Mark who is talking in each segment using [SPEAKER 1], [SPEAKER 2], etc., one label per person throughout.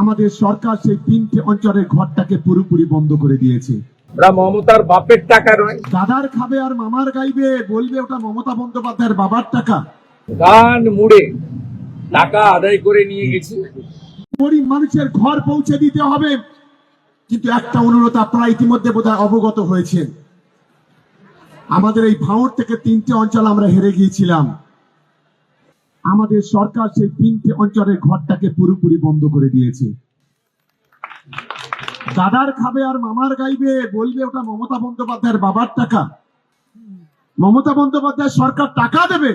[SPEAKER 1] আমাদের সরকার সেই তিনটে অঞ্চলের ঘরটাকে পুরোপুরি বন্ধ করে দিয়েছে।
[SPEAKER 2] ওরা মমতার বাপের টাকা নয়।
[SPEAKER 1] দাদার খাবে আর মামার গাইবে বলবে ওটা মমতা বন্দ্যোপাধ্যায়ের বাবার টাকা।
[SPEAKER 2] গান মুড়ে টাকা আদায় করে নিয়ে গেছি।
[SPEAKER 1] গরিব মানুষের ঘর পৌঁছে দিতে হবে। কিন্তু একটা অনুরোধ আপনারা ইতিমধ্যে বোধহয় অবগত হয়েছেন। আমাদের এই ভাঙড় থেকে তিনটে অঞ্চল আমরা হেরে গিয়েছিলাম। আমাদের সরকার সেই তিনটে অঞ্চলের ঘরটাকে পুরোপুরি বন্ধ করে দিয়েছে। দাদার খাবে আর মামার গাইবে, বলবে ওটা মমতা বন্দ্যোপাধ্যায়ের বাবার টাকা। মমতা বন্দ্যোপাধ্যায় সরকার টাকা দেবে,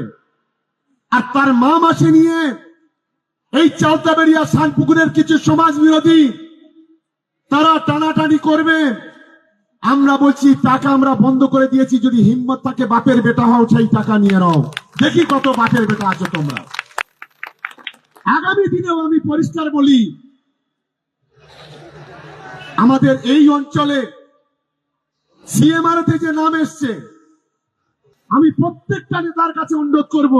[SPEAKER 1] আর তার মা মাসে নিয়ে এই চালতাবেড়িয়া শানপুকুরের কিছু সমাজ বিরোধী তারা টানাটানি করবে। আমরা বলছি, টাকা আমরা বন্ধ করে দিয়েছি, যদি হিম্মত থাকে, বাপের বেটা হও, সেই টাকা নিয়ে নাও। দেখি কত বাপের বেটা আছো তোমরা। আগামী দিনেও আমি পরিষ্কার বলি, আমাদের এই অঞ্চলে সিএমআরতে যে নাম এসছে, আমি প্রত্যেকটা নেতার কাছে অনুরোধ করব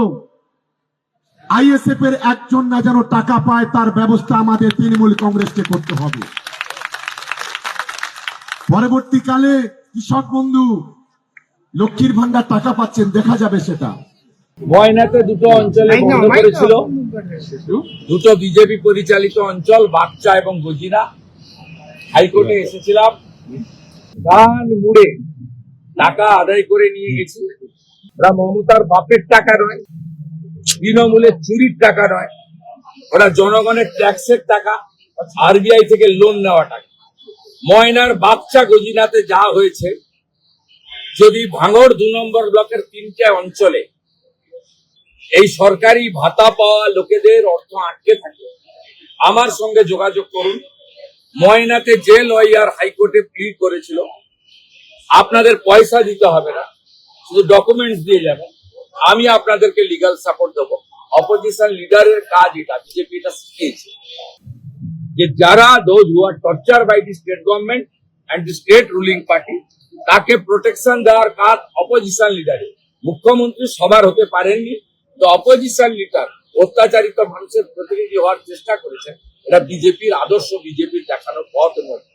[SPEAKER 1] আইএসএফ এর একজন না যেন টাকা পায়, তার ব্যবস্থা আমাদের তৃণমূল কংগ্রেসকে করতে হবে। পরবর্তীকালে কৃষক বন্ধু লক্ষ্মীর ভান্ডার টাকা পাচ্ছেন, দেখা যাবে সেটা।
[SPEAKER 2] ময়নাতে দুটো অঞ্চলে বন্ধ করেছিল। দুটো বিজেপি পরিচালিত অঞ্চল বাচ্চা এবং গজিরা। হাইকোর্টে এসেছিলাম। গান মুড়ে টাকা আদায় করে নিয়ে গেছি। ওরা মমতার বাপের টাকা নয় তৃণমূলের চুরির টাকা নয় ওরা জনগণের ট্যাক্সের টাকা আরবিআই থেকে লোন নেওয়া টাকা। ময়নার বাচ্চা গজিনাতে যা হয়েছে যদি ভাঙড় দু নম্বর ব্লকের তিনটে অঞ্চলে এই সরকারি ভাতা পাওয়া লোকেদের অর্থ আটকে থাকে। আমার সঙ্গে যোগাযোগ করুন। ময়নাতে যে লয়ার হাইকোর্টে প্লিড করেছিল, আপনাদের পয়সা দিতে হবে না, শুধু ডকুমেন্টস দিয়ে যাবেন আমি আপনাদেরকে লিগাল সাপোর্ট দেবো। অপোজিশন লিডারের কাজ এটা বিজেপি এটা শিখিয়েছে। যে যারা those who are torture by the state government and the state ruling party তাকে প্রোটেকশন দেওয়ার কাজ অপোজিশন লিডারের মুখ্যমন্ত্রী সবার হতে পারেননি। তো অপোজিশন লিডার অত্যাচারিত মানুষের প্রতিনিধি হওয়ার চেষ্টা করেছেন, এটা বিজেপির আদর্শ বিজেপির দেখানো পথ নয়।